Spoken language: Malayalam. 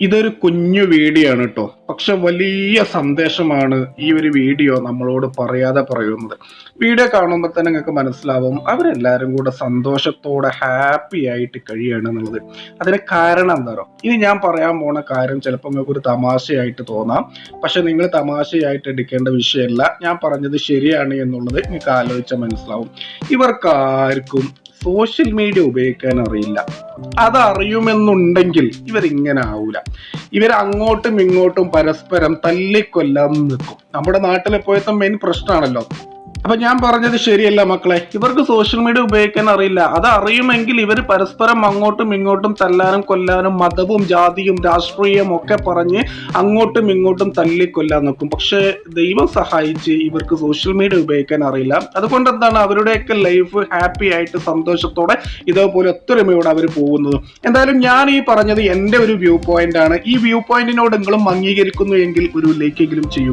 ഇതൊരു കുഞ്ഞു വീഡിയോ ആണ് കേട്ടോ. പക്ഷെ വലിയ സന്ദേശമാണ് ഈ ഒരു വീഡിയോ നമ്മളോട് പറയാതെ പറയുന്നത്. വീഡിയോ കാണുമ്പോൾ തന്നെ നിങ്ങൾക്ക് മനസ്സിലാവും അവരെല്ലാവരും കൂടെ സന്തോഷത്തോടെ ഹാപ്പി ആയിട്ട് കഴിയാണ് എന്നുള്ളത്. അതിന് കാരണം എന്താണോ ഇനി ഞാൻ പറയാൻ പോണ കാര്യം ചിലപ്പോൾ നിങ്ങൾക്ക് ഒരു തമാശയായിട്ട് തോന്നാം. പക്ഷെ നിങ്ങൾ തമാശയായിട്ട് എടുക്കേണ്ട വിഷയമല്ല. ഞാൻ പറഞ്ഞത് ശരിയാണ് എന്നുള്ളത് നിങ്ങൾക്ക് ആലോചിച്ചാൽ മനസ്സിലാവും. ഇവർക്കാർക്കും സോഷ്യൽ മീഡിയ ഉപയോഗിക്കാൻ അറിയില്ല അതറിയുമെന്നുണ്ടെങ്കിൽ ഇവരിങ്ങനെ ആവൂല. ഇവർ അങ്ങോട്ടും ഇങ്ങോട്ടും പരസ്പരം തല്ലിക്കൊല്ലാൻ നിൽക്കും നമ്മുടെ നാട്ടിലെ പോയത്തെ മെയിൻ പ്രശ്നമാണല്ലോ. അപ്പൊ ഞാൻ പറഞ്ഞത് ശരിയല്ല മക്കളെ. ഇവർക്ക് സോഷ്യൽ മീഡിയ ഉപയോഗിക്കാൻ അറിയില്ല. അത് അറിയുമെങ്കിൽ ഇവർ പരസ്പരം അങ്ങോട്ടും ഇങ്ങോട്ടും തല്ലാനും കൊല്ലാനും മതവും ജാതിയും രാഷ്ട്രീയവും ഒക്കെ പറഞ്ഞ് അങ്ങോട്ടും ഇങ്ങോട്ടും തല്ലിക്കൊല്ലാൻ നോക്കും. പക്ഷെ ദൈവം സഹായിച്ച് ഇവർക്ക് സോഷ്യൽ മീഡിയ ഉപയോഗിക്കാൻ അറിയില്ല. അതുകൊണ്ട് എന്താണ് അവരുടെയൊക്കെ ലൈഫ് ഹാപ്പി ആയിട്ട് സന്തോഷത്തോടെ ഇതേപോലെ ഒത്തൊരുമയോടെ അവർ പോകുന്നത്. എന്തായാലും ഞാൻ ഈ പറഞ്ഞത് എന്റെ ഒരു വ്യൂ പോയിന്റ് ആണ്. ഈ വ്യൂ പോയിന്റിനോട് നിങ്ങളും അംഗീകരിക്കുന്നു എങ്കിൽ ഒരു ലൈക്കെങ്കിലും ചെയ്യൂ.